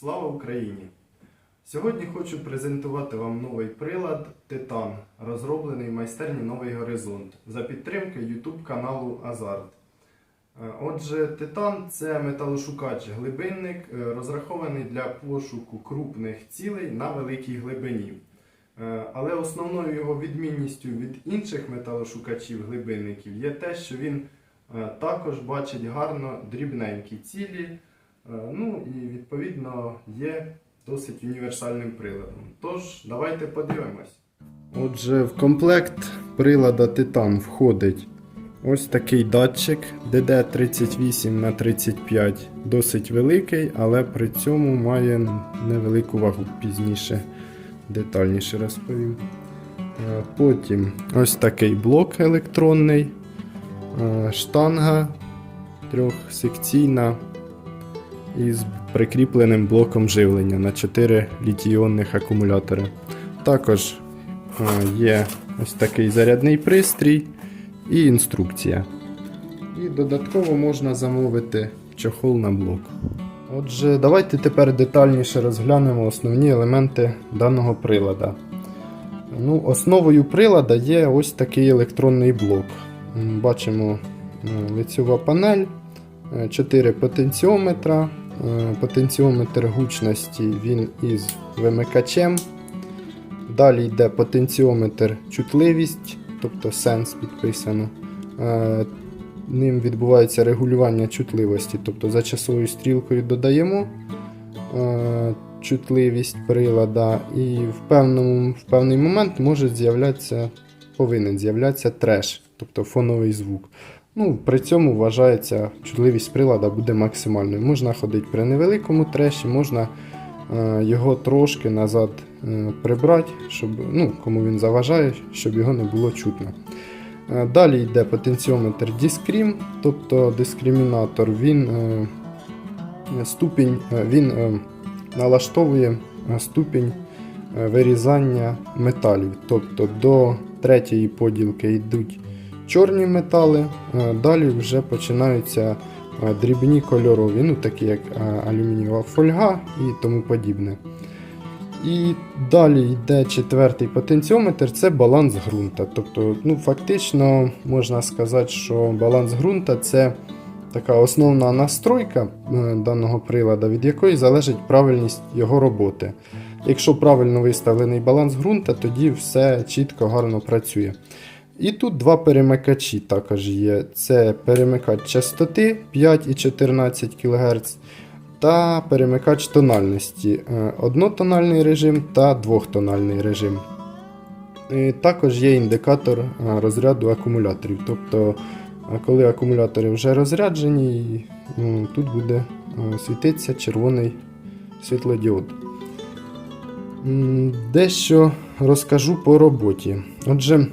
Слава Україні! Сьогодні хочу презентувати вам новий прилад Титан, розроблений в майстерні Новий Горизонт за підтримки YouTube каналу Азарт. Е, Отже, Титан це металошукач-глибинник, е, розрахований для пошуку крупних цілей на великій глибині. Е, Але основною його відмінністю від інших металошукачів-глибинників є те, що він також бачить гарно дрібненькі цілі, ну і відповідно є досить універсальним приладом. Тож, давайте подивимось. Отже, в комплект прилада Titan входить ось такий датчик DD38 на 35 досить великий, але при цьому має невелику вагу пізніше детальніше розповім. Е, Потім ось такий блок електронний, е, штанга трьохсекційна із прикріпленим блоком живлення на 4 літій-іонних акумулятори. Також е, є ось такий зарядний пристрій і інструкція. І додатково можна замовити чохол на блок. Отже, давайте тепер детальніше розглянемо основні елементи даного прилада. Ну, основою прилада є ось такий електронний блок. Бачимо е, лицьова панель, 4 потенціометра. Е, Потенціометр гучності він із вимикачем. Далі йде потенціометр чутливість, тобто сенс підписано. Е, Ним відбувається регулювання чутливості, тобто за часовою стрілкою додаємо е, чутливість прилада, і в, певному, в певний момент може з'являтися, повинен з'являтися треш, тобто фоновий звук. Ну, при цьому вважається, чутливість прилада буде максимальною. Можна ходити при невеликому треші, можна е, його трошки назад е, прибрати, щоб, ну, кому він заважає, щоб його не було чутно. Е, Далі йде потенціометр Discrim, тобто дискримінатор, він, ступінь, він налаштовує ступінь вирізання металів. Тобто до третьої поділки йдуть чорні метали, е, далі вже починаються е, дрібні кольорові, ну такі як е, алюмінієва фольга і тому подібне. І далі йде четвертий потенціометр це баланс ґрунта. Тобто, ну, фактично можна сказати, що баланс ґрунта це така основна настройка даного прилада, від якої залежить правильність його роботи. Якщо правильно виставлений баланс ґрунта, тоді все чітко, гарно працює. І тут два перемикачі також є. Це перемикач частоти 5 і 14 кГц та перемикач тональності е, однотональний режим та двохтональний режим. І також є індикатор е, розряду акумуляторів. Тобто, е, коли акумулятори вже розряджені, тут буде е, світитися червоний світлодіод. Дещо розкажу по роботі. Отже,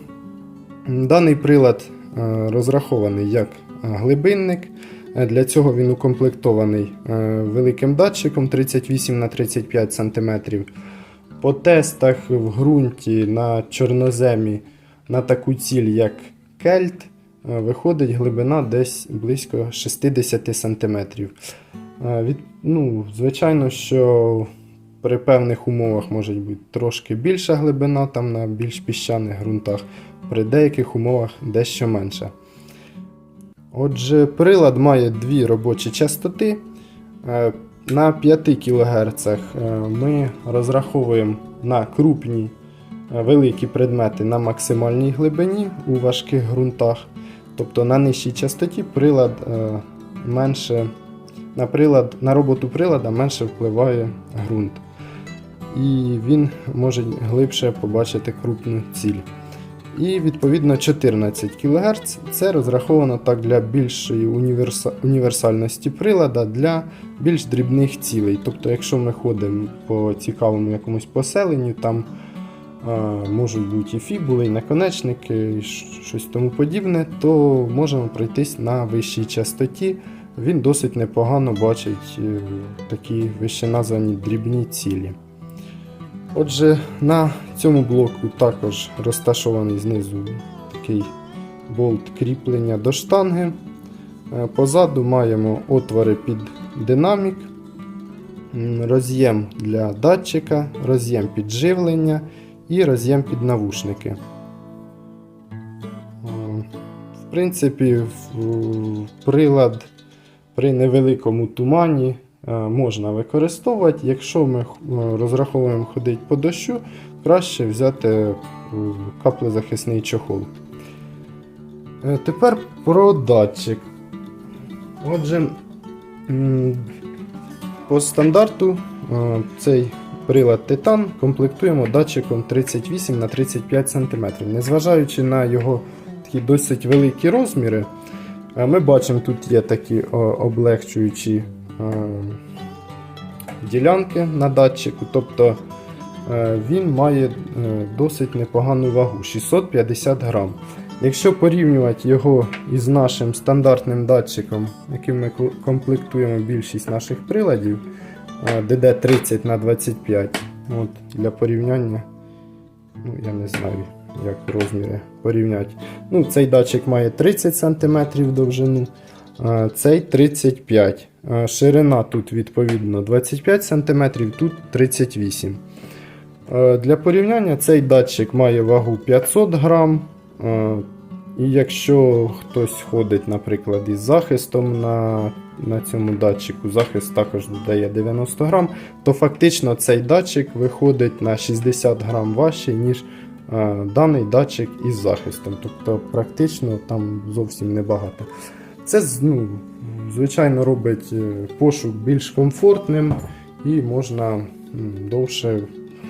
даний прилад е, розрахований як е, глибинник. Е, Для цього він укомплектований великим датчиком 38 на 35 см. По тестах в ґрунті на чорноземі на таку ціль, як кельт, виходить глибина десь близько 60 см. Від, ну, звичайно, що при певних умовах може бути трошки більша глибина, там на більш піщаних ґрунтах, при деяких умовах дещо менша. Отже, прилад має дві робочі частоти. Е, На 5 кГц ми розраховуємо на крупні е, великі предмети на максимальній глибині у важких ґрунтах. Тобто на нижчій частоті прилад е, менше, на, прилад, на роботу прилада менше впливає ґрунт. І він може глибше побачити крупну ціль. І відповідно 14 кГц це розраховано так для більшої універса... універсальності прилада для більш дрібних цілей. Тобто, якщо ми ходимо по цікавому якомусь поселенню, там е, можуть бути і фібули, і наконечники, і щось тому подібне, то можемо пройтись на вищій частоті. Він досить непогано бачить е, такі вище названі дрібні цілі. Отже, на цьому блоку також розташований знизу такий болт кріплення до штанги. Е, Позаду маємо отвори під динамік. роз'єм для датчика, роз'єм під живлення і роз'єм під навушники. В принципі, прилад при невеликому тумані е, можна використовувати. Якщо ми е, розраховуємо ходити по дощу, краще взяти е, каплезахисний чохол. Е, Тепер про датчик. Отже, по стандарту е, цей прилад Титан комплектуємо датчиком 38 на 35 см. Незважаючи на його такі досить великі розміри, е, ми бачимо, тут є такі облегчуючі е, ділянки на датчику. Тобто е, він має е, досить непогану вагу 650 грам. Якщо порівнювати його із нашим стандартним датчиком, яким ми комплектуємо більшість наших приладів, е, DD30 на 25 от, для порівняння, ну, я не знаю, як розміри порівняти. Ну, цей датчик має 30 см довжину, цей 35 Е, Ширина тут відповідно 25 см, тут 38 Е, Для порівняння цей датчик має вагу 500 грам. Е, І якщо хтось ходить, наприклад, із захистом на, на цьому датчику, захист також додає 90 грам, то фактично цей датчик виходить на 60 грам важче, ніж е, даний датчик із захистом. Тобто практично там зовсім небагато. Це ну, звичайно робить е, пошук більш комфортним і можна довше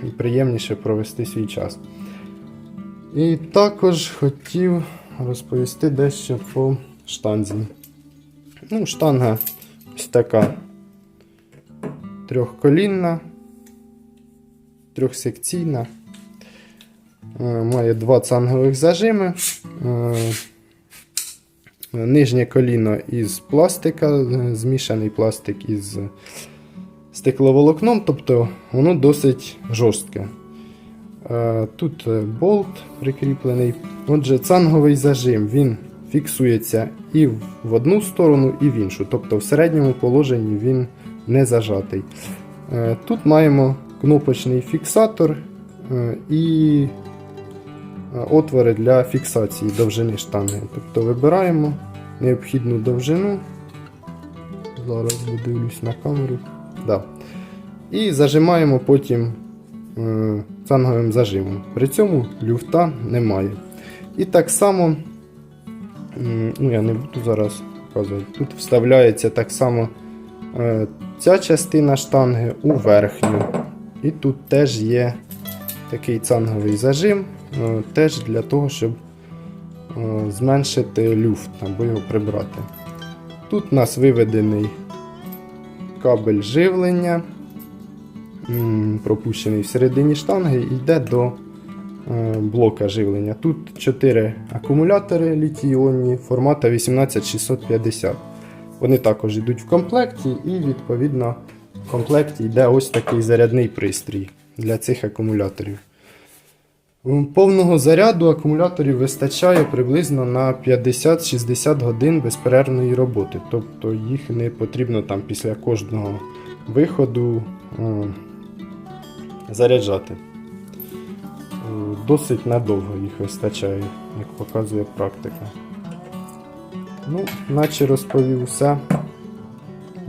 і приємніше провести свій час. І також хотів розповісти дещо по штанзі. Ну, штанга ось така трьохколінна, трьохсекційна. Е, Має два цангових зажими. Нижнє коліно із пластика, е, змішаний пластик із стекловолокном, тобто воно досить жорстке. Е, Тут е, болт прикріплений. Отже, цанговий зажим він фіксується і в одну сторону, і в іншу. Тобто в середньому положенні він не зажатий. Тут маємо кнопочний фіксатор і отвори для фіксації довжини штанги. Тобто вибираємо необхідну довжину. Зараз подивлюсь на камеру. Да. І зажимаємо потім е, цанговим зажимом. При цьому люфта немає. І так само, ну я не буду зараз показувати, тут вставляється так само е, ця частина штанги у верхню. І тут теж є такий цанговий зажим, е, теж для того, щоб е, зменшити люфт або його прибрати. Тут у нас виведений кабель живлення, пропущений всередині штанги, і йде до е, блока живлення. Тут 4 акумулятори літій-іонні формату 18650. Вони також йдуть в комплекті, і відповідно в комплекті йде ось такий зарядний пристрій для цих акумуляторів. Повного заряду акумуляторів вистачає приблизно на 50-60 годин безперервної роботи. Тобто їх не потрібно там після кожного виходу е, заряджати. Е, Досить надовго їх вистачає, як показує практика. Ну, наче розповів все.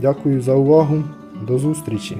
Дякую за увагу. До зустрічі!